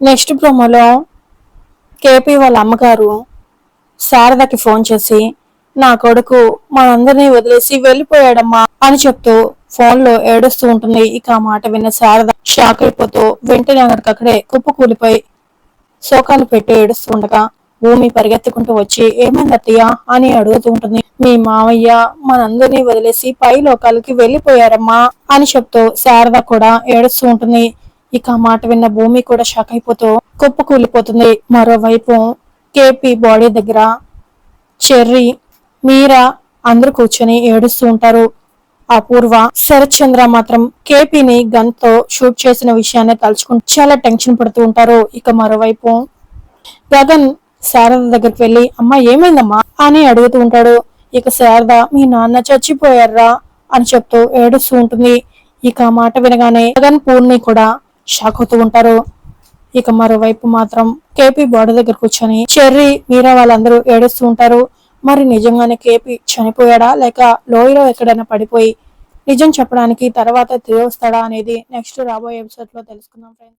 Next ప్రోమోలో KP వాళ్ళ అమ్మగారు శారదకి ఫోన్ చేసి నా కొడుకు మనందరినీ వదిలేసి వెళ్ళిపోయాడమ్మా అని చెప్తూ ఫోన్లో ఏడుస్తూ ఉంటుంది. ఇక ఆ మాట విన్న శారద షాక్ అయిపోతూ వెంటనే అక్కడికక్కడే కుప్పు కూలిపోయి శోకాలు పెట్టి ఏడుస్తుండగా భూమి పరిగెత్తుకుంటూ వచ్చి ఏమైందట్టయ్యా అని అడుగుతూ ఉంటుంది. మీ మావయ్య మనందరినీ వదిలేసి పై లోకాలకి వెళ్ళిపోయారమ్మా అని చెప్తూ శారద కూడా ఏడుస్తూ ఉంటుంది. ఇక ఆ మాట విన్న భూమి కూడా షాక్ అయిపోతూ కుప్ప కూలిపోతుంది మరోవైపు కేపీ బాడీ దగ్గర చెర్రీ మీరా అందరూ కూర్చొని ఏడుస్తూ ఉంటారు. అపూర్వ శరత్ చంద్ర మాత్రం కేపీని గన్తో షూట్ చేసిన విషయాన్ని తలుచుకుంటూ చాలా టెన్షన్ పడుతూ ఉంటారు. ఇక మరోవైపు గగన్ శారద దగ్గరికి వెళ్ళి అమ్మా ఏమైందమ్మా? అని అడుగుతూ ఉంటాడు. ఇక శారద మీ నాన్న చచ్చిపోయారా అని చెప్తూ ఏడుస్తూ ఉంటుంది. ఇక మాట వినగానే గగన్ పూర్ణి కూడా షాక్ అవుతూ ఉంటారు. ఇక మరోవైపు మాత్రం కేపీ బాడీ దగ్గర కూర్చొని చెర్రీ మీరా వాళ్ళందరూ ఏడుస్తూ ఉంటారు. మరి నిజంగానే కేపీ చనిపోయాడా? లేక లోయలో ఎక్కడైనా పడిపోయి నిజం చెప్పడానికి తర్వాత తిరిగి వస్తాడా అనేది నెక్స్ట్ రాబోయే ఎపిసోడ్లో తెలుసుకుందాం ఫ్రెండ్స్